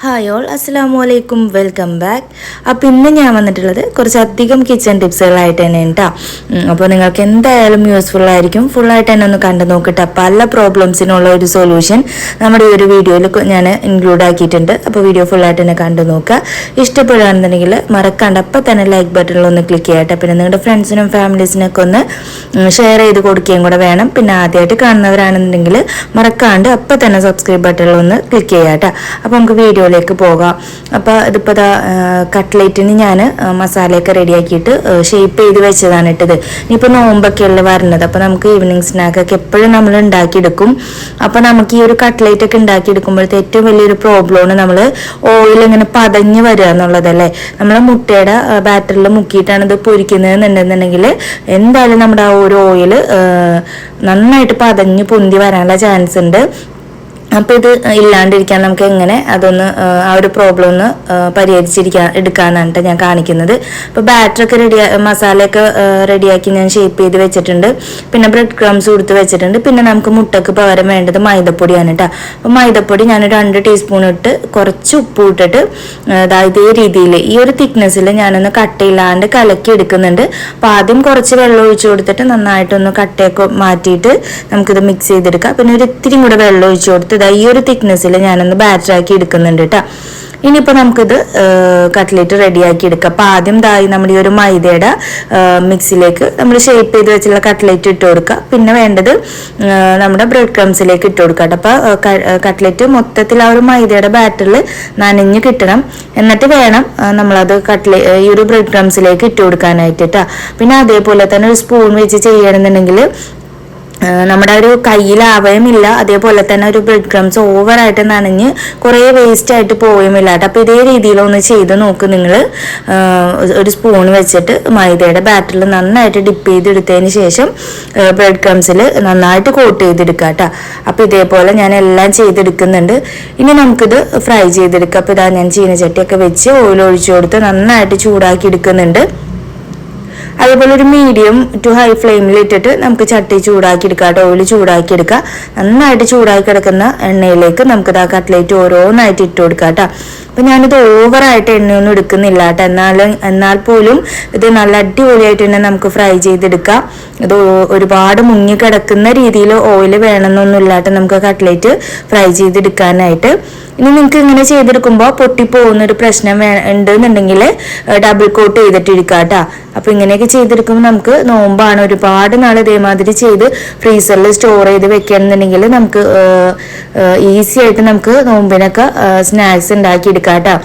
Hi all അസ്സാമു അലൈക്കും welcome back അപ്പോൾ ഇന്ന് ഞാൻ വന്നിട്ടുള്ളത് കുറച്ചധികം കിച്ചൺ ടിപ്സുകളായിട്ട് തന്നെ കേട്ടോ അപ്പോൾ നിങ്ങൾക്ക് എന്തായാലും യൂസ്ഫുൾ ആയിരിക്കും. ഫുള്ളായിട്ട് തന്നെ ഒന്ന് കണ്ടു നോക്കിയിട്ട് പല പ്രോബ്ലംസിനുള്ള ഒരു സൊല്യൂഷൻ നമ്മുടെ ഈ ഒരു വീഡിയോയിൽ ഞാൻ ഇൻക്ലൂഡ് ആക്കിയിട്ടുണ്ട്. അപ്പോൾ വീഡിയോ ഫുള്ളായിട്ട് തന്നെ കണ്ടു നോക്കുക ഇഷ്ടപ്പെടുകയാണെന്നുണ്ടെങ്കിൽ മറക്കാണ്ട് അപ്പം തന്നെ ലൈക്ക് ബട്ടണിൽ ഒന്ന് ക്ലിക്ക് ചെയ്യട്ടെ പിന്നെ നിങ്ങളുടെ ഫ്രണ്ട്സിനും ഫാമിലീസിനൊക്കെ ഒന്ന് ഷെയർ ചെയ്ത് കൊടുക്കുകയും കൂടെ വേണം. പിന്നെ ആദ്യമായിട്ട് കാണുന്നവരാണെന്നുണ്ടെങ്കിൽ മറക്കാണ്ട് അപ്പം തന്നെ സബ്സ്ക്രൈബ് ബട്ടണിൽ ഒന്ന് ക്ലിക്ക് ചെയ്യാം കേട്ടോ അപ്പോൾ നമുക്ക് വീഡിയോയിലേക്ക് പോകാം. അപ്പോൾ ഇതിപ്പോൾ ഇതാ കട്ട്ലേറ്റിന് ഞാൻ മസാലയൊക്കെ റെഡിയാക്കിയിട്ട് ഷേപ്പ് ചെയ്ത് വെച്ചതാണ് ഇട്ടത്. ഇനിയിപ്പോൾ നോമ്പൊക്കെയല്ലേ വരുന്നത് അപ്പോൾ നമുക്ക് ഈവനിങ് സ്നാക്കൊക്കെ എപ്പോഴും നമ്മൾ ഉണ്ടാക്കിയെടുക്കും. അപ്പോൾ നമുക്ക് ഈ ഒരു കട്ട്ലേറ്റൊക്കെ ഉണ്ടാക്കിയെടുക്കുമ്പോഴത്തെ ഏറ്റവും വലിയൊരു പ്രോബ്ലമാണ് നമ്മൾ ഓയിൽ ഇങ്ങനെ പതഞ്ഞ് വരിക എന്നുള്ളതല്ലേ? നമ്മൾ മുട്ടയുടെ ബാറ്ററിൽ മുക്കിയിട്ടാണ് ഇത് പൊരിക്കുന്നതെന്നുണ്ടെന്നുണ്ടെങ്കിൽ എന്തായാലും നമ്മുടെ ആ ഒരു ഓയിൽ നന്നായിട്ട് പതഞ്ഞ് പൊന്തി വരാനുള്ള ചാൻസ് ഉണ്ട്. അപ്പോൾ ഇത് ഇല്ലാണ്ടിരിക്കാൻ നമുക്ക് എങ്ങനെ അതൊന്ന് ആ, ഒരു പ്രോബ്ലം ഒന്ന് പരിഹരിച്ചിരിക്കാൻ എടുക്കാന്നാണ് ഞാൻ കാണിക്കുന്നത്. അപ്പോൾ ബാറ്ററൊക്കെ റെഡി മസാലയൊക്കെ റെഡിയാക്കി ഞാൻ ഷേപ്പ് ചെയ്ത് വെച്ചിട്ടുണ്ട്. പിന്നെ ബ്രെഡ് ക്രംസ് കൊടുത്ത് വെച്ചിട്ടുണ്ട്. പിന്നെ നമുക്ക് മുട്ടക്ക് പകരം വേണ്ടത് മൈദപ്പൊടിയാണ് കേട്ടോ അപ്പോൾ മൈദപ്പൊടി ഞാൻ രണ്ട് ടീസ്പൂൺ ഇട്ട് കുറച്ച് ഉപ്പ് ഇട്ടിട്ട് അതായത് ഇതേ രീതിയിൽ ഈ ഒരു തിക്നെസ്സിൽ ഞാനൊന്ന് കട്ടയില്ലാണ്ട് കലക്കി എടുക്കുന്നുണ്ട്. അപ്പോൾ ആദ്യം കുറച്ച് വെള്ളം ഒഴിച്ച് കൊടുത്തിട്ട് നന്നായിട്ടൊന്ന് കട്ടയൊക്കെ മാറ്റിയിട്ട് നമുക്കിത് മിക്സ് ചെയ്തെടുക്കാം. പിന്നെ ഒരു ഇത്തിരി കൂടെ വെള്ളം ഒഴിച്ച് കൊടുത്ത് ഇതാ ഈ ഒരു തിക്നെസ്സിൽ ഞാനൊന്ന് ബാറ്ററാക്കി എടുക്കുന്നുണ്ട് കേട്ടോ ഇനിയിപ്പോൾ നമുക്കിത് കട്ട്ലേറ്റ് റെഡിയാക്കി എടുക്കാം. അപ്പോൾ ആദ്യം ദായി നമ്മുടെ ഈ ഒരു മൈദയുടെ മിക്സിലേക്ക് നമ്മൾ ഷേപ്പ് ചെയ്ത് വെച്ചുള്ള കട്ട്ലേറ്റ് ഇട്ട് കൊടുക്കുക പിന്നെ വേണ്ടത് നമ്മുടെ ബ്രെഡ് ക്രംസിലേക്ക് ഇട്ട് കൊടുക്കുക അപ്പോൾ കട്ട്ലേറ്റ് മൊത്തത്തിൽ ആ ഒരു മൈദയുടെ ബാറ്ററിൽ നനഞ്ഞ് കിട്ടണം. എന്നിട്ട് വേണം നമ്മളത് കട്ട്ലേ ഈ ഒരു ബ്രെഡ് ക്രംസിലേക്ക് ഇട്ട് കൊടുക്കാനായിട്ട് കേട്ടോ പിന്നെ അതേപോലെ തന്നെ ഒരു സ്പൂൺ വെച്ച് ചെയ്യണമെന്നുണ്ടെങ്കിൽ നമ്മുടെ ഒരു കയ്യിൽ ആവയമില്ല അതേപോലെ തന്നെ ഒരു ബ്രെഡ് ക്രംസ് ഓവറായിട്ട് നനഞ്ഞ് കുറേ വേസ്റ്റ് ആയിട്ട് പോയുമില്ല കേട്ടോ. അപ്പോൾ ഇതേ രീതിയിലൊന്ന് ചെയ്ത് നോക്ക് നിങ്ങൾ ഒരു സ്പൂൺ വെച്ചിട്ട് മൈദയുടെ ബാറ്ററിൽ നന്നായിട്ട് ഡിപ്പ് ചെയ്തെടുത്തതിന് ശേഷം ബ്രെഡ് ക്രംസിൽ നന്നായിട്ട് കോട്ട് ചെയ്തെടുക്കുക കേട്ടോ. അപ്പോൾ ഇതേപോലെ ഞാൻ എല്ലാം ചെയ്തെടുക്കുന്നുണ്ട്. ഇനി നമുക്കിത് ഫ്രൈ ചെയ്തെടുക്കാം. അപ്പോൾ ഇതാ ഞാൻ ചീനച്ചട്ടിയൊക്കെ വെച്ച് ഓയിൽ ഒഴിച്ചു കൊടുത്ത് നന്നായിട്ട് ചൂടാക്കി എടുക്കുന്നുണ്ട്. അതേപോലെ ഒരു മീഡിയം ടു ഹൈ ഫ്ലെയിമിൽ ഇട്ടിട്ട് നമുക്ക് ചട്ടി ചൂടാക്കി എടുക്കാം കേട്ടോ. ഓയിൽ ചൂടാക്കി എടുക്കുക നന്നായിട്ട് ചൂടാക്കി കിടക്കുന്ന എണ്ണയിലേക്ക് നമുക്ക് ഇതാ കട്ട്ലേറ്റ് ഓരോന്നായിട്ട് ഇട്ട് കൊടുക്കാം കേട്ടോ. അപ്പം ഞാനിത് ഓവറായിട്ട് എണ്ണയൊന്നും എടുക്കുന്നില്ല കേട്ടോ. എന്നാലും എന്നാൽ പോലും ഇത് നല്ല അടിപൊളിയായിട്ട് തന്നെ നമുക്ക് ഫ്രൈ ചെയ്തെടുക്കാം. ഇത് ഒരുപാട് മുങ്ങി കിടക്കുന്ന രീതിയിൽ ഓയിൽ വേണമെന്നൊന്നുമില്ല കേട്ടോ നമുക്ക് കട്ട്ലേറ്റ് ഫ്രൈ ചെയ്തെടുക്കാനായിട്ട്. ഇനി നിങ്ങൾക്ക് ഇങ്ങനെ ചെയ്തെടുക്കുമ്പോൾ പൊട്ടിപ്പോകുന്ന ഒരു പ്രശ്നം വേ ഉണ്ടെന്നുണ്ടെങ്കിൽ ഡബിൾ കോട്ട് ചെയ്തിട്ടിരിക്കുക കേട്ടോ അപ്പോൾ ഇങ്ങനെയൊക്കെ ചെയ്തെടുക്കുമ്പോൾ നമുക്ക് നോമ്പാണ് ഒരുപാട് നാൾ ഇതേമാതിരി ചെയ്ത് ഫ്രീസറിൽ സ്റ്റോർ ചെയ്ത് വെക്കുകയാണെന്നുണ്ടെങ്കിൽ നമുക്ക് ഈസി ആയിട്ട് നമുക്ക് നോമ്പിനൊക്കെ സ്നാക്സ് ഉണ്ടാക്കി എടുക്കാം കേട്ടോ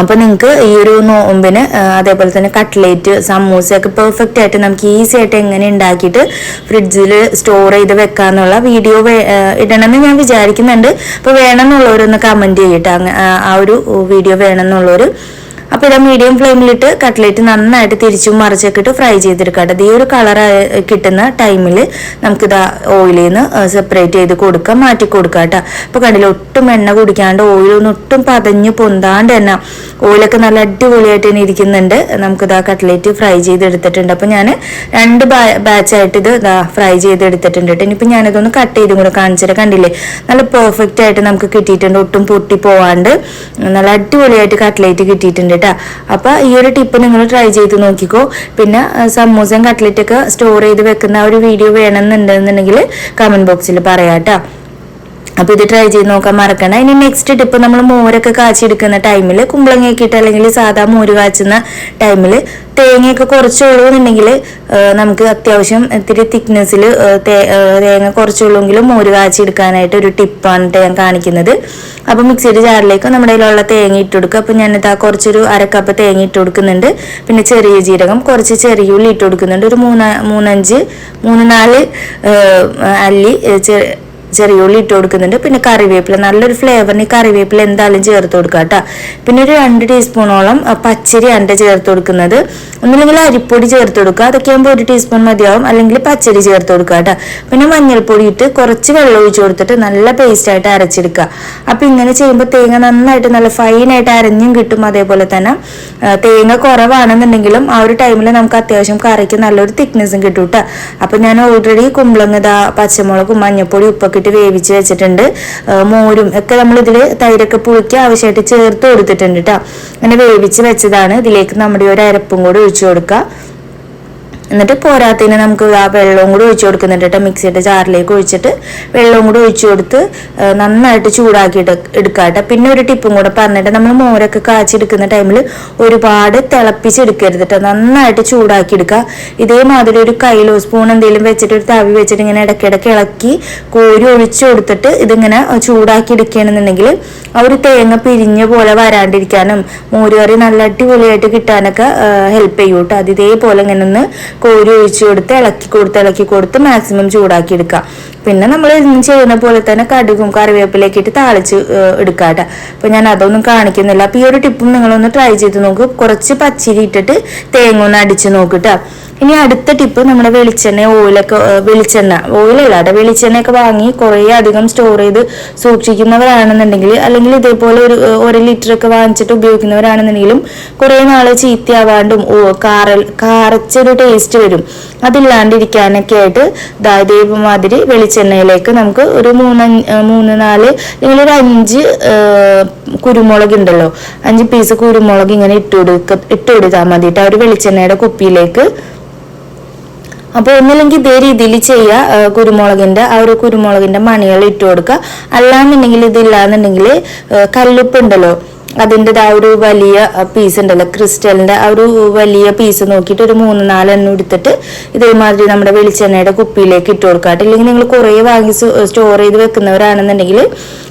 അപ്പോൾ നിങ്ങൾക്ക് ഈ ഒരു നോമ്പിന് അതേപോലെ തന്നെ കട്ട്ലേറ്റ് സമൂസയൊക്കെ പെർഫെക്റ്റ് ആയിട്ട് നമുക്ക് ഈസി ആയിട്ട് എങ്ങനെ ഉണ്ടാക്കിയിട്ട് ഫ്രിഡ്ജിൽ സ്റ്റോർ ചെയ്ത് വെക്കാന്നുള്ള വീഡിയോ ഇടണമെന്ന് ഞാൻ വിചാരിക്കുന്നുണ്ട്. അപ്പോൾ വേണമെന്നുള്ളവരൊന്ന് കമന്റ് ചെയ്യട്ടെ ആ ഒരു വീഡിയോ വേണമെന്നുള്ളവർ അപ്പോൾ ഇതാ മീഡിയം ഫ്ലെയിമിലിട്ട് കട്ട്ലേറ്റ് നന്നായിട്ട് തിരിച്ചും മറിച്ചൊക്കെ ഇട്ട് ഫ്രൈ ചെയ്തെടുക്കാം കേട്ടോ. ഈ ഒരു കളർ കിട്ടുന്ന ടൈമിൽ നമുക്കിതാ ഓയിലിൽ നിന്ന് സെപ്പറേറ്റ് ചെയ്ത് കൊടുക്കാം മാറ്റി കൊടുക്കാം കേട്ടോ അപ്പോൾ കണ്ടില്ല ഒട്ടും എണ്ണ കുടിക്കാണ്ട് ഓയിലൊന്നും ഒട്ടും പതഞ്ഞ് പൊന്താണ്ട് തന്നെ. ഓയിലൊക്കെ നല്ല അടിപൊളിയായിട്ട് തന്നെ ഇരിക്കുന്നുണ്ട്. നമുക്കിതാ കട്ട്ലേറ്റ് ഫ്രൈ ചെയ്തെടുത്തിട്ടുണ്ട്. അപ്പോൾ ഞാൻ രണ്ട് ബാച്ചായിട്ട് ഇത് ഇതാ ഫ്രൈ ചെയ്തെടുത്തിട്ടുണ്ട് കേട്ടോ. ഇനിയിപ്പോൾ ഞാനിതൊന്ന് കട്ട് ചെയ്തും കൂടെ കാണിച്ചിട്ട് കണ്ടില്ലേ നല്ല പെർഫെക്റ്റ് ആയിട്ട് നമുക്ക് കിട്ടിയിട്ടുണ്ട്. ഒട്ടും പൊട്ടി പോവാണ്ട് നല്ല അടിപൊളിയായിട്ട് കട്ട്ലേറ്റ് കിട്ടിയിട്ടുണ്ട് കേട്ടോ. അപ്പോൾ ഈ ഒരു ടിപ്പ് നിങ്ങൾ ട്രൈ ചെയ്ത് നോക്കിക്കോ. പിന്നെ ആ, സമൂസയും കട്ട്ലേറ്റൊക്കെ സ്റ്റോർ ചെയ്ത് വെക്കുന്ന ഒരു വീഡിയോ വേണമെന്നുണ്ടെന്നുണ്ടെങ്കിൽ കമന്റ് ബോക്സിൽ പറയാം കേട്ടോ. അപ്പോൾ ഇത് ട്രൈ ചെയ്ത് നോക്കാൻ മറക്കണ്ട. ഇനി നെക്സ്റ്റ് ടിപ്പ് നമ്മൾ മോരൊക്കെ കാച്ചെടുക്കുന്ന ടൈമിൽ കുമ്പളങ്ങയൊക്കെ ഇട്ട് അല്ലെങ്കിൽ സാധാ മോര് കാച്ചുന്ന ടൈമിൽ തേങ്ങയൊക്കെ കുറച്ചുള്ളൂന്നുണ്ടെങ്കിൽ നമുക്ക് അത്യാവശ്യം ഇത്തിരി തിക്നെസ്സിൽ തേങ്ങ കുറച്ചുള്ളൂങ്കിലും മോര് കാച്ചെടുക്കാനായിട്ട് ഒരു ടിപ്പാണ് ഞാൻ കാണിക്കുന്നത്. അപ്പോൾ മിക്സിയുടെ ജാറിലേക്ക് നമ്മുടെ കയ്യിലുള്ള തേങ്ങ ഇട്ട് കൊടുക്കുക. അപ്പോൾ ഞാനിത് ആ കുറച്ചൊരു അരക്കപ്പ് തേങ്ങ ഇട്ട് കൊടുക്കുന്നുണ്ട്. പിന്നെ ചെറിയ ജീരകം കുറച്ച് ചെറിയ ഉള്ളി ഇട്ട് കൊടുക്കുന്നുണ്ട്. ഒരു മൂന്ന് മൂന്നഞ്ച് മൂന്ന് നാല് അല്ലി ചെറിയ ഉള്ളി ഇട്ട് കൊടുക്കുന്നുണ്ട്. പിന്നെ കറിവേപ്പില നല്ലൊരു ഫ്ലേവറിന് കറിവേപ്പില എന്തായാലും ചേർത്ത് കൊടുക്കുക കേട്ടോ പിന്നെ ഒരു രണ്ട് ടീസ്പൂണോളം പച്ചരി പച്ചരിയാണ് ചേർത്ത് കൊടുക്കുന്നത്. ഒന്നുമില്ലെങ്കിൽ അരിപ്പൊടി ചേർത്ത് കൊടുക്കുക അതൊക്കെ ആകുമ്പോൾ ഒരു ടീസ്പൂൺ മതിയാവും. അല്ലെങ്കിൽ പച്ചരി ചേർത്ത് കൊടുക്കുക കേട്ടോ പിന്നെ മഞ്ഞൾപ്പൊടി ഇട്ട് കുറച്ച് വെള്ളം ഒഴിച്ചു കൊടുത്തിട്ട് നല്ല പേസ്റ്റ് ആയിട്ട് അരച്ചെടുക്കുക അപ്പം ഇങ്ങനെ ചെയ്യുമ്പോൾ തേങ്ങ നന്നായിട്ട് നല്ല ഫൈനായിട്ട് അരഞ്ഞും കിട്ടും അതേപോലെ തന്നെ. തേങ്ങ കുറവാണെന്നുണ്ടെങ്കിലും ആ ഒരു ടൈമിൽ നമുക്ക് അത്യാവശ്യം കറിക്ക് നല്ലൊരു തിക്നെസ്സും കിട്ടും കേട്ടോ അപ്പം ഞാൻ ഓൾറെഡി കുമ്പളങ്ങ പച്ചമുളകും മഞ്ഞൾപ്പൊടി ഉപ്പൊക്കെ ഇട്ട് വേവിച്ച് വെച്ചിട്ടുണ്ട്. മോരും ഒക്കെ നമ്മൾ ഇതിൽ തൈരൊക്കെ പുളിക്ക് ആവശ്യമായിട്ട് ചേർത്ത് കൊടുത്തിട്ടുണ്ട് കേട്ടോ അങ്ങനെ വേവിച്ച് വെച്ചതാണ്. ഇതിലേക്ക് നമ്മുടെ ഒരു അരപ്പും കൂടി ഒഴിച്ചു കൊടുക്കുക. എന്നിട്ട് പോരാത്തതിന് നമുക്ക് ആ വെള്ളവും കൂടി ഒഴിച്ചു കൊടുക്കുന്നുണ്ട് കേട്ടോ. മിക്സിയുടെ ജാറിലേക്ക് ഒഴിച്ചിട്ട് വെള്ളവും കൂടി ഒഴിച്ചു കൊടുത്ത് നന്നായിട്ട് ചൂടാക്കി എടുക്കുക കേട്ടോ. പിന്നെ ഒരു ടിപ്പും കൂടെ പറഞ്ഞിട്ട് നമ്മൾ മോരൊക്കെ കാച്ചെടുക്കുന്ന ടൈമിൽ ഒരുപാട് തിളപ്പിച്ചെടുക്കരുത് കേട്ടോ. നന്നായിട്ട് ചൂടാക്കി എടുക്കുക ഇതേമാതിരി ഒരു കയ്യിലോ സ്പൂൺ എന്തെങ്കിലും വെച്ചിട്ട് ഒരു തവി വെച്ചിട്ട് ഇങ്ങനെ ഇടയ്ക്കിടയ്ക്ക് ഇളക്കി കോരി ഒഴിച്ചു കൊടുത്തിട്ട് ഇതിങ്ങനെ ചൂടാക്കി എടുക്കുകയാണെന്നുണ്ടെങ്കിൽ ആ ഒരു തേങ്ങ പിരിഞ്ഞ പോലെ വരാണ്ടിരിക്കാനും മോരുകറി നല്ല അടിപൊളിയായിട്ട് കിട്ടാനൊക്കെ ഹെൽപ്പ് ചെയ്യൂട്ടോ. അത് ഇതേപോലെ ഇങ്ങനെ ഒന്ന് കോരി ഒഴിച്ചു കൊടുത്ത് ഇളക്കി കൊടുത്ത് ഇളക്കി കൊടുത്ത് മാക്സിമം ചൂടാക്കി എടുക്കുക. പിന്നെ നമ്മൾ ഇന്ന് ചെയ്യുന്ന പോലെ തന്നെ കടുകും കറിവേപ്പിലേക്ക് ഇട്ട് താളിച്ച് എടുക്കുക എടുക്കാം കേട്ടോ ഞാൻ അതൊന്നും കാണിക്കുന്നില്ല. അപ്പൊ ഈ ഒരു ടിപ്പും നിങ്ങളൊന്ന് ട്രൈ ചെയ്ത് നോക്കുക കുറച്ച് പച്ചിരി ഇട്ടിട്ട് തേങ്ങ ഒന്ന് അടിച്ച് നോക്കിട്ടോ ഇനി അടുത്ത ടിപ്പ് നമ്മുടെ വെളിച്ചെണ്ണ ഓയിലൊക്കെ വെളിച്ചെണ്ണ. ഓയിലല്ല കേട്ടോ വെളിച്ചെണ്ണയൊക്കെ വാങ്ങി കുറേ അധികം സ്റ്റോർ ചെയ്ത് സൂക്ഷിക്കുന്നവരാണെന്നുണ്ടെങ്കിൽ അല്ലെങ്കിൽ ഇതേപോലെ ഒരു ഒരു ലിറ്റർ ഒക്കെ വാങ്ങിച്ചിട്ട് ഉപയോഗിക്കുന്നവരാണെന്നുണ്ടെങ്കിലും കുറേ നാൾ ചീത്തയാവാണ്ടും ഓ കാറൽ കാറച്ചൊരു ടേസ്റ്റ് വരും. അതില്ലാണ്ടിരിക്കാനൊക്കെ ആയിട്ട് ഇതേമാതിരി വെളിച്ചെണ്ണയിലേക്ക് നമുക്ക് ഒരു മൂന്ന് മൂന്ന് നാല് അല്ലെങ്കിൽ ഒരു അഞ്ച് കുരുമുളക് ഉണ്ടല്ലോ. അഞ്ച് പീസ് കുരുമുളക് ഇങ്ങനെ ഇട്ട് കൊടുക്ക ഇട്ട് കൊടുത്താൽ മതിയിട്ട് ആ ഒരു വെളിച്ചെണ്ണയുടെ കുപ്പിയിലേക്ക്. അപ്പോൾ ഒന്നില്ലെങ്കിൽ ഇതേ രീതിയിൽ ചെയ്യുക കുരുമുളകിന്റെ ആ ഒരു കുരുമുളകിന്റെ മണികൾ ഇട്ട് കൊടുക്കുക അല്ലാന്നുണ്ടെങ്കിൽ ഇതില്ലാന്നുണ്ടെങ്കിൽ കല്ലുപ്പ് ഉണ്ടല്ലോ അതിന്റെ ആ ഒരു വലിയ പീസ് ഉണ്ടല്ലോ ക്രിസ്റ്റലിന്റെ ആ ഒരു വലിയ പീസ് നോക്കിയിട്ട് ഒരു മൂന്ന് നാലെണ്ണം എടുത്തിട്ട് ഇതേമാതിരി നമ്മുടെ വെളിച്ചെണ്ണയുടെ കുപ്പിയിലേക്ക് ഇട്ട് കൊടുക്കുക. ഇല്ലെങ്കിൽ നിങ്ങൾ കുറേ വാങ്ങി സ്റ്റോർ ചെയ്ത് വെക്കുന്നവരാണെന്നുണ്ടെങ്കിൽ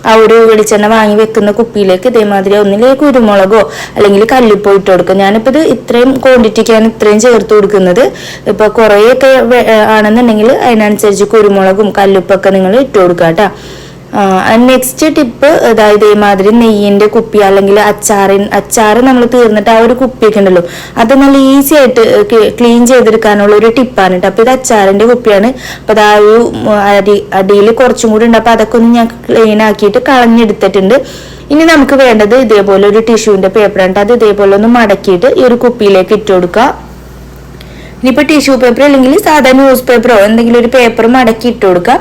ആ ഒരു വെളിച്ചെണ്ണ വാങ്ങി വെക്കുന്ന കുപ്പിയിലേക്ക് ഇതേമാതിരി ഒന്നിലേക്ക് കുരുമുളകോ അല്ലെങ്കിൽ കല്ലിപ്പോ ഇട്ട് കൊടുക്കുക. ഞാനിപ്പോൾ ഇത് ഇത്രയും ക്വാണ്ടിറ്റിക്കാണ് ഇത്രയും ചേർത്ത് കൊടുക്കുന്നത്. ഇപ്പൊ കുറേയൊക്കെ ആണെന്നുണ്ടെങ്കിൽ അതിനനുസരിച്ച് കുരുമുളകും കല്ലുപ്പൊക്കെ നിങ്ങൾ ഇട്ട് കൊടുക്കുക കേട്ടോ. നെക്സ്റ്റ് ടിപ്പ് അതായത് ഇതേമാതിരി നെയ്യിന്റെ കുപ്പി അല്ലെങ്കിൽ അച്ചാറിൻ അച്ചാറ് നമ്മൾ തീർന്നിട്ട് ആ ഒരു കുപ്പിയൊക്കെ ഉണ്ടല്ലോ അത് നല്ല ഈസി ആയിട്ട് ക്ലീൻ ചെയ്തെടുക്കാനുള്ള ഒരു ടിപ്പാണ് കേട്ടോ അപ്പൊ ഇത് അച്ചാറിന്റെ കുപ്പിയാണ്. അപ്പൊ അത് ആ ഒരു അടി അടിയിൽ കുറച്ചും കൂടി ഉണ്ട്. അപ്പൊ അതൊക്കെ ഒന്ന് ഞാൻ ക്ലീൻ ആക്കിയിട്ട് കളഞ്ഞെടുത്തിട്ടുണ്ട്. ഇനി നമുക്ക് വേണ്ടത് ഇതേപോലെ ഒരു ടിഷ്യൂവിന്റെ പേപ്പറാണ് അത് ഇതേപോലെ ഒന്ന് മടക്കിയിട്ട് ഈ ഒരു കുപ്പിയിലേക്ക് ഇട്ട് കൊടുക്കുക. ഇനിയിപ്പോൾ ടിഷ്യൂ പേപ്പർ അല്ലെങ്കിൽ സാധാരണ ന്യൂസ് പേപ്പറോ എന്തെങ്കിലും ഒരു പേപ്പർ മടക്കി ഇട്ട് കൊടുക്കുക.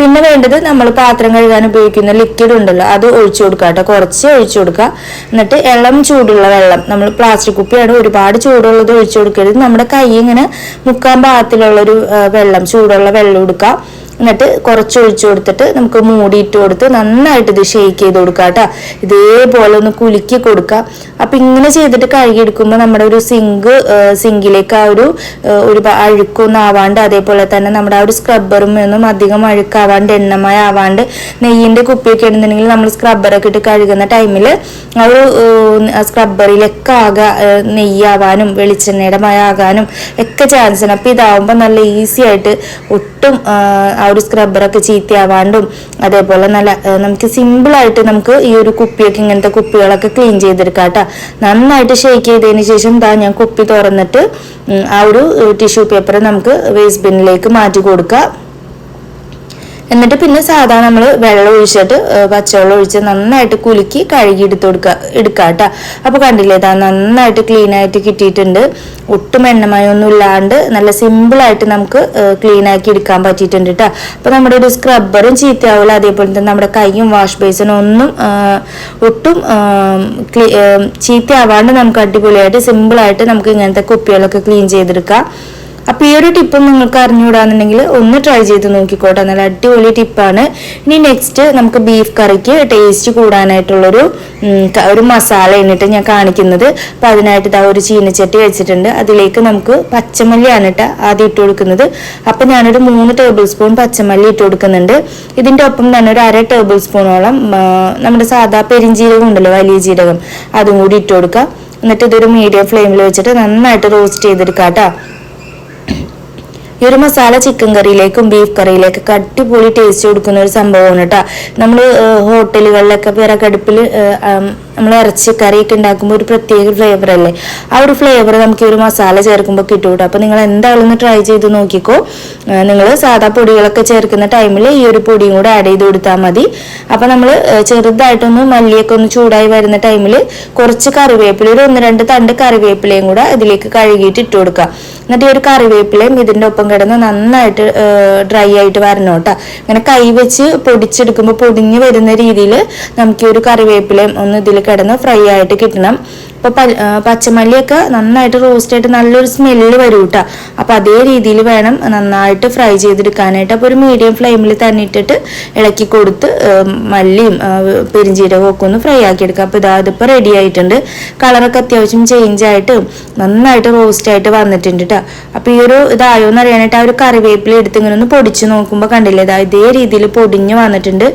പിന്നെ വേണ്ടത് നമ്മൾ പാത്രം കഴുകാൻ ഉപയോഗിക്കുന്ന ലിക്വിഡ് ഉണ്ടല്ലോ അത് ഒഴിച്ചു കൊടുക്കുക കേട്ടോ. കുറച്ച് ഒഴിച്ചു കൊടുക്കുക. എന്നിട്ട് ഇളം ചൂടുള്ള വെള്ളം നമ്മൾ പ്ലാസ്റ്റിക് കുപ്പിയാണ് ഒരുപാട് ചൂടുള്ളത് ഒഴിച്ചു കൊടുക്കരുത്. നമ്മുടെ കൈ ഇങ്ങനെ മുക്കാൻ പാകത്തിലുള്ള ഒരു വെള്ളം ചൂടുള്ള വെള്ളം എടുക്കുക. എന്നിട്ട് കുറച്ച് ഒഴിച്ചു കൊടുത്തിട്ട് നമുക്ക് മൂടിയിട്ട് കൊടുത്ത് നന്നായിട്ട് ഇത് ഷെയ്ക്ക് ചെയ്ത് കൊടുക്കുക കേട്ടോ ഇതേപോലെ ഒന്ന് കുലുക്കി കൊടുക്കുക അപ്പം ഇങ്ങനെ ചെയ്തിട്ട് കഴുകിയെടുക്കുമ്പോൾ നമ്മുടെ ഒരു സിങ്ക് സിങ്കിലേക്ക് ആ ഒരു ഒരു അഴുക്കൊന്നും ആവാണ്ട് അതേപോലെ തന്നെ നമ്മുടെ ആ ഒരു സ്ക്രബ്ബറും ഒന്നും അധികം അഴുക്കാവാണ്ട് എണ്ണമയ ആവാണ്ട് നെയ്യിന്റെ കുപ്പിയൊക്കെ ഇടുന്നുണ്ടെങ്കിൽ നമ്മൾ സ്ക്രബ്ബറൊക്കെ ഇട്ട് കഴുകുന്ന ടൈമിൽ ആ ഒരു സ്ക്രബ്ബറിലൊക്കെ ആകെ നെയ്യാവാനും വെളിച്ചെണ്ണയുടെ മയ ആകാനും ഒക്കെ ചാൻസ് ഉണ്ട് അപ്പം ഇതാവുമ്പോൾ നല്ല ഈസി ആയിട്ട് ഒട്ടും ആ ഒരു സ്ക്രബ്ബറൊക്കെ ചീത്തയാവാണ്ടും അതേപോലെ നല്ല നമുക്ക് സിമ്പിൾ ആയിട്ട് നമുക്ക് ഈ ഒരു കുപ്പിയൊക്കെ ഇങ്ങനത്തെ കുപ്പികളൊക്കെ ക്ലീൻ ചെയ്തെടുക്കാം കേട്ടോ നന്നായിട്ട് ഷേക്ക് ചെയ്തതിന് ശേഷം ദാ ഞാൻ കുപ്പി തുറന്നിട്ട് ആ ഒരു ടിഷ്യൂ പേപ്പർ നമുക്ക് വേസ്റ്റ് ബിന്നിലേക്ക് മാറ്റി കൊടുക്കാം. എന്നിട്ട് പിന്നെ സാധാരണ നമ്മൾ വെള്ളം ഒഴിച്ചിട്ട് പച്ചവെള്ളം ഒഴിച്ച് നന്നായിട്ട് കുലുക്കി കഴുകി എടുത്ത് കൊടുക്കുക എടുക്കുക കേട്ടോ അപ്പോൾ കണ്ടില്ലേ ഇതാ നന്നായിട്ട് ക്ലീൻ ആയിട്ട് കിട്ടിയിട്ടുണ്ട്. ഒട്ടും എണ്ണമയൊന്നും ഇല്ലാണ്ട് നല്ല സിമ്പിളായിട്ട് നമുക്ക് ക്ലീൻ ആക്കി എടുക്കാൻ പറ്റിയിട്ടുണ്ട് കേട്ടോ അപ്പോൾ നമ്മുടെ ഒരു സ്ക്രബ്ബറും ചീത്തയാവില്ല അതേപോലെ തന്നെ നമ്മുടെ കൈയും വാഷ് ബേസിനും ഒന്നും ഒട്ടും ചീത്തയാവാണ്ട് നമുക്ക് അടിപൊളിയായിട്ട് സിമ്പിളായിട്ട് നമുക്ക് ഇങ്ങനത്തെ കുപ്പികളൊക്കെ ക്ലീൻ ചെയ്തെടുക്കാം. അപ്പൊ ഈ ഒരു ടിപ്പ് നിങ്ങൾക്ക് അറിഞ്ഞുകൂടാന്നുണ്ടെങ്കിൽ ഒന്ന് ട്രൈ ചെയ്ത് നോക്കിക്കോട്ടെ. നല്ല അടിപൊളി ടിപ്പാണ്. ഇനി നെക്സ്റ്റ് നമുക്ക് ബീഫ് കറിക്ക് ടേസ്റ്റ് കൂടാനായിട്ടുള്ളൊരു ഒരു മസാല എന്നിട്ട് ഞാൻ കാണിക്കുന്നത്. അപ്പൊ അതിനായിട്ട് ഇതാ ഒരു ചീനച്ചട്ടി വെച്ചിട്ടുണ്ട്. അതിലേക്ക് നമുക്ക് പച്ചമല്ലിയാണ് കേട്ടോ ആദ്യം ഇട്ട് കൊടുക്കുന്നത്. അപ്പൊ ഞാനൊരു മൂന്ന് ടേബിൾ സ്പൂൺ പച്ചമല്ലി ഇട്ട് കൊടുക്കുന്നുണ്ട്. ഇതിന്റെ ഒപ്പം തന്നെ ഒരു അര ടേബിൾ സ്പൂണോളം നമ്മുടെ സാധാ പെരിഞ്ജീരകം ഉണ്ടല്ലോ വലിയ ജീരകം. അതും കൂടി ഇട്ട് കൊടുക്കുക എന്നിട്ട് ഇതൊരു മീഡിയം ഫ്ലെയിമിൽ വെച്ചിട്ട് നന്നായിട്ട് റോസ്റ്റ് ചെയ്തെടുക്കാം കേട്ടോ ഈ ഒരു മസാല ചിക്കൻ കറിയിലേക്കും ബീഫ് കറിയിലേക്കൊക്കെ അടിപൊളി ടേസ്റ്റ് കൊടുക്കുന്ന ഒരു സംഭവമാണ് കേട്ടോ നമ്മൾ ഹോട്ടലുകളിലൊക്കെ വിറകടുപ്പിൽ നമ്മൾ ഇറച്ചി കറിയൊക്കെ ഉണ്ടാക്കുമ്പോൾ ഒരു പ്രത്യേക ഫ്ലേവർ അല്ലേ? ആ ഒരു ഫ്ലേവർ നമുക്ക് ഈ ഒരു മസാല ചേർക്കുമ്പോൾ കിട്ടും അപ്പോൾ നിങ്ങൾ എന്തായാലും ഒന്ന് ട്രൈ ചെയ്ത് നോക്കിക്കോ. നിങ്ങൾ സാധാ പൊടികളൊക്കെ ചേർക്കുന്ന ടൈമിൽ ഈ ഒരു പൊടിയും കൂടെ ആഡ് ചെയ്ത് കൊടുത്താൽ മതി. അപ്പോൾ നമ്മൾ ചെറുതായിട്ടൊന്ന് മല്ലിയൊക്കെ ഒന്ന് ചൂടായി വരുന്ന ടൈമിൽ കുറച്ച് കറിവേപ്പില ഒരു ഒന്ന് രണ്ട് തണ്ട് കറിവേപ്പിലയും കൂടെ ഇതിലേക്ക് കഴുകിയിട്ട് ഇട്ട് കൊടുക്കുക എന്നിട്ട് ഈ ഒരു കറിവേപ്പിലയും ഇതിന്റെ ഒപ്പം കിടന്ന് നന്നായിട്ട് ഡ്രൈ ആയിട്ട് വരണം കേട്ടോ ഇങ്ങനെ കൈ വെച്ച് പൊടിച്ചെടുക്കുമ്പോൾ പൊടിഞ്ഞ് വരുന്ന രീതിയിൽ നമുക്ക് ഈ ഒരു കറിവേപ്പിലയും ഒന്ന് ഇതിൽ കിടന്ന് ഫ്രൈ ആയിട്ട് കിട്ടണം. അപ്പോൾ പച്ചമല്ലിയൊക്കെ നന്നായിട്ട് റോസ്റ്റ് ആയിട്ട് നല്ലൊരു സ്മെല്ല് വരും കേട്ടോ അപ്പോൾ അതേ രീതിയിൽ വേണം നന്നായിട്ട് ഫ്രൈ ചെയ്തെടുക്കാനായിട്ട്. അപ്പോൾ ഒരു മീഡിയം ഫ്ലെയിമിൽ തന്നെ ഇട്ടിട്ട് ഇളക്കി കൊടുത്ത് മല്ലിയും പെരിഞ്ചീരകവും ഒക്കെ ഒന്ന് ഫ്രൈ ആക്കി എടുക്കുക അപ്പോൾ ഇതാ ഇതിപ്പോൾ റെഡി ആയിട്ടുണ്ട്. കളറൊക്കെ അത്യാവശ്യം ചേഞ്ച് ആയിട്ട് നന്നായിട്ട് റോസ്റ്റ് ആയിട്ട് വന്നിട്ടുണ്ട് കേട്ടോ അപ്പോൾ ഈ ഒരു ഇതായോ എന്ന് അറിയാനായിട്ട് ആ ഒരു കറിവേപ്പില എടുത്ത് ഇങ്ങനെ ഒന്ന് പൊടിച്ച് നോക്കുമ്പോൾ കണ്ടില്ലേ? ഇതാ ഇതേ രീതിയിൽ പൊടിഞ്ഞ് വന്നിട്ടുണ്ട്.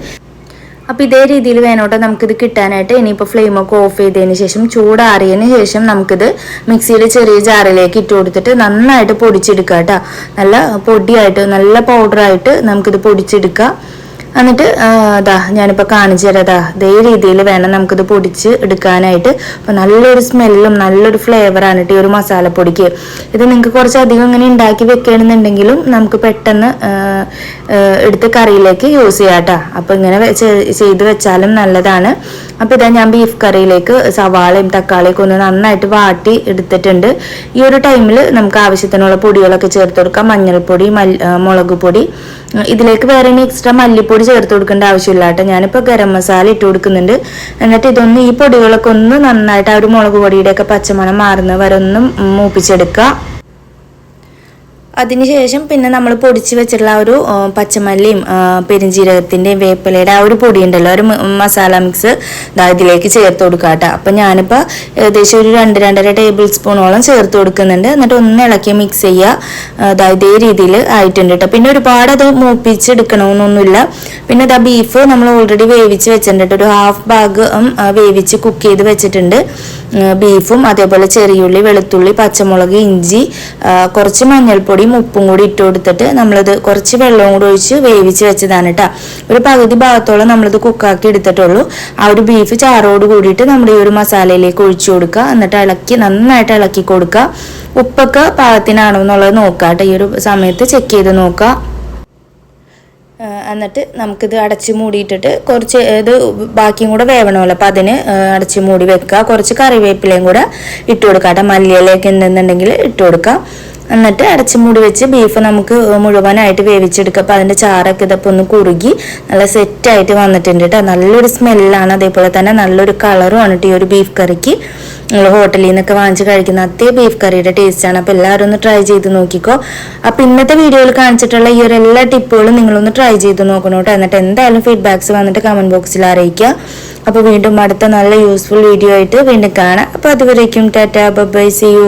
അപ്പോൾ ഇതേ രീതിയിൽ വേണോട്ടെ നമുക്കിത് കിട്ടാനായിട്ട്. ഇനിയിപ്പോൾ ഫ്ലെയിമൊക്കെ ഓഫ് ചെയ്തതിന് ശേഷം ചൂടാറിയതിന് ശേഷം നമുക്കിത് മിക്സിയിൽ ചെറിയ ജാറിലേക്ക് ഇട്ട് കൊടുത്തിട്ട് നന്നായിട്ട് പൊടിച്ചെടുക്കുക കേട്ടോ നല്ല പൊടിയായിട്ട് നല്ല പൗഡറായിട്ട് നമുക്കിത് പൊടിച്ചെടുക്കുക എന്നിട്ട് അതാ ഞാനിപ്പോൾ കാണിച്ചു തരാം. അതാ ഇതേ രീതിയിൽ വേണം നമുക്കിത് പൊടിച്ച് എടുക്കാനായിട്ട്. അപ്പോൾ നല്ലൊരു സ്മെല്ലും നല്ലൊരു ഫ്ലേവറാണ് ഈ ഒരു മസാലപ്പൊടിക്ക്. ഇത് നിങ്ങൾക്ക് കുറച്ചധികം ഇങ്ങനെ ഉണ്ടാക്കി വെക്കണമെന്നുണ്ടെങ്കിലും നമുക്ക് പെട്ടെന്ന് എടുത്ത് കറിയിലേക്ക് യൂസ് ചെയ്യാം കേട്ടോ അപ്പോൾ ഇങ്ങനെ ചെയ്ത് വെച്ചാലും നല്ലതാണ്. അപ്പോൾ ഇതാ ഞാൻ ബീഫ് കറിയിലേക്ക് സവാളയും തക്കാളിയൊക്കെ ഒന്ന് നന്നായിട്ട് വാട്ടി എടുത്തിട്ടുണ്ട്. ഈ ഒരു ടൈമിൽ നമുക്ക് ആവശ്യത്തിനുള്ള പൊടികളൊക്കെ ചേർത്ത് കൊടുക്കാം. മഞ്ഞൾപ്പൊടി മുളക് പൊടി ഇതിലേക്ക് വേറെ ഇനി എക്സ്ട്രാ മല്ലിപ്പൊടി ചേർത്ത് കൊടുക്കേണ്ട ആവശ്യമില്ല കേട്ടോ. ഞാനിപ്പോൾ ഗരം മസാല ഇട്ട് കൊടുക്കുന്നുണ്ട്. എന്നിട്ട് ഇതൊന്ന് ഈ പൊടികളൊക്കെ ഒന്ന് നന്നായിട്ട് ആ ഒരു മുളക് പൊടിയുടെയൊക്കെ പച്ചമണം മാറുന്നവരൊന്നും മൂപ്പിച്ചെടുക്കുക. അതിനുശേഷം പിന്നെ നമ്മൾ പൊടിച്ച് വെച്ചിട്ടുള്ള ഒരു പച്ചമല്ലിയും പെരിഞ്ജീരകത്തിന്റെയും വേപ്പിലയുടെ ആ ഒരു പൊടി ഉണ്ടല്ലോ ഒരു മസാല മിക്സ് ഇതിലേക്ക് ചേർത്ത് കൊടുക്കുക കേട്ടോ. അപ്പം ഞാനിപ്പോൾ ഏകദേശം ഒരു രണ്ട് രണ്ടര ടേബിൾ സ്പൂണോളം ചേർത്ത് കൊടുക്കുന്നുണ്ട്. എന്നിട്ട് ഒന്ന് ഇളക്കി മിക്സ് ചെയ്യുക. അതാ ഇതേ രീതിയിൽ ആയിട്ടുണ്ട് കേട്ടോ. പിന്നെ ഒരുപാട് അത് മൂപ്പിച്ചെടുക്കണമെന്നൊന്നുമില്ല പിന്നെ ഇതാ ബീഫ് നമ്മൾ ഓൾറെഡി വേവിച്ച് വെച്ചിട്ടുണ്ട് ഒരു ഹാഫ് ഭാഗം വേവിച്ച് കുക്ക് ചെയ്ത് വെച്ചിട്ടുണ്ട്. ബീഫും അതേപോലെ ചെറിയുള്ളി വെളുത്തുള്ളി പച്ചമുളക് ഇഞ്ചി കുറച്ച് മഞ്ഞൾപ്പൊടിയും ഉപ്പും കൂടി ഇട്ട് കൊടുത്തിട്ട് നമ്മളിത് കുറച്ച് വെള്ളവും കൂടി ഒഴിച്ച് വേവിച്ച് വെച്ചതാണ് കേട്ടോ ഒരു പകുതി ഭാഗത്തോളം നമ്മളിത് കുക്കാക്കി എടുത്തിട്ടുള്ളൂ. ആ ഒരു ബീഫ് ചാറോട് കൂടിയിട്ട് നമ്മൾ ഈ ഒരു മസാലയിലേക്ക് ഒഴിച്ചു കൊടുക്കുക. എന്നിട്ട് ഇളക്കി നന്നായിട്ട് ഇളക്കി കൊടുക്കുക. ഉപ്പൊക്കെ പാകത്തിനാണോ എന്നുള്ളത് നോക്കുക കേട്ടോ ഈ ഒരു സമയത്ത് ചെക്ക് ചെയ്ത് നോക്കുക. എന്നിട്ട് നമുക്കിത് അടച്ചു മൂടിയിട്ടിട്ട് കുറച്ച് ഇത് ബാക്കിയും കൂടെ വേവണമല്ലോ. അപ്പം അതിന് അടച്ച് മൂടി വെക്കുക. കുറച്ച് കറിവേപ്പിലയും കൂടെ ഇട്ട് കൊടുക്കുക കേട്ടോ മല്ലിയിലേക്ക് എന്തെന്നുണ്ടെങ്കിൽ ഇട്ട് കൊടുക്കുക. എന്നിട്ട് അടച്ച് മൂടി വെച്ച് ബീഫ് നമുക്ക് മുഴുവനായിട്ട് വേവിച്ചെടുക്കുക അപ്പോൾ അതിന്റെ ചാറൊക്കെ ഇതപ്പോൾ ഒന്ന് കുറുകി നല്ല സെറ്റായിട്ട് വന്നിട്ടുണ്ട് കേട്ടോ നല്ലൊരു സ്മെല്ലാണ് അതേപോലെ തന്നെ നല്ലൊരു കളറുമാണ് കേട്ടോ ഈ ഒരു ബീഫ് കറിക്ക്. നിങ്ങൾ ഹോട്ടലിൽ നിന്നൊക്കെ വാങ്ങിച്ച് കഴിക്കുന്ന അതേ ബീഫ് കറിയുടെ ടേസ്റ്റാണ് അപ്പോൾ എല്ലാവരും ഒന്ന് ട്രൈ ചെയ്ത് നോക്കിക്കോ. അപ്പോൾ ഇന്നത്തെ വീഡിയോയിൽ കാണിച്ചിട്ടുള്ള ഈ ഒരു എല്ലാ ടിപ്പുകളും നിങ്ങളൊന്ന് ട്രൈ ചെയ്ത് നോക്കണം കേട്ടോ എന്നിട്ട് എന്തായാലും ഫീഡ്ബാക്ക്സ് വന്നിട്ട് കമന്റ് ബോക്സിൽ അറിയിക്കുക. അപ്പോൾ വീണ്ടും അടുത്ത നല്ല യൂസ്ഫുൾ വീഡിയോ ആയിട്ട് വീണ്ടും കാണാം. അപ്പോൾ അതുവരേക്കും ടാറ്റാ. By C U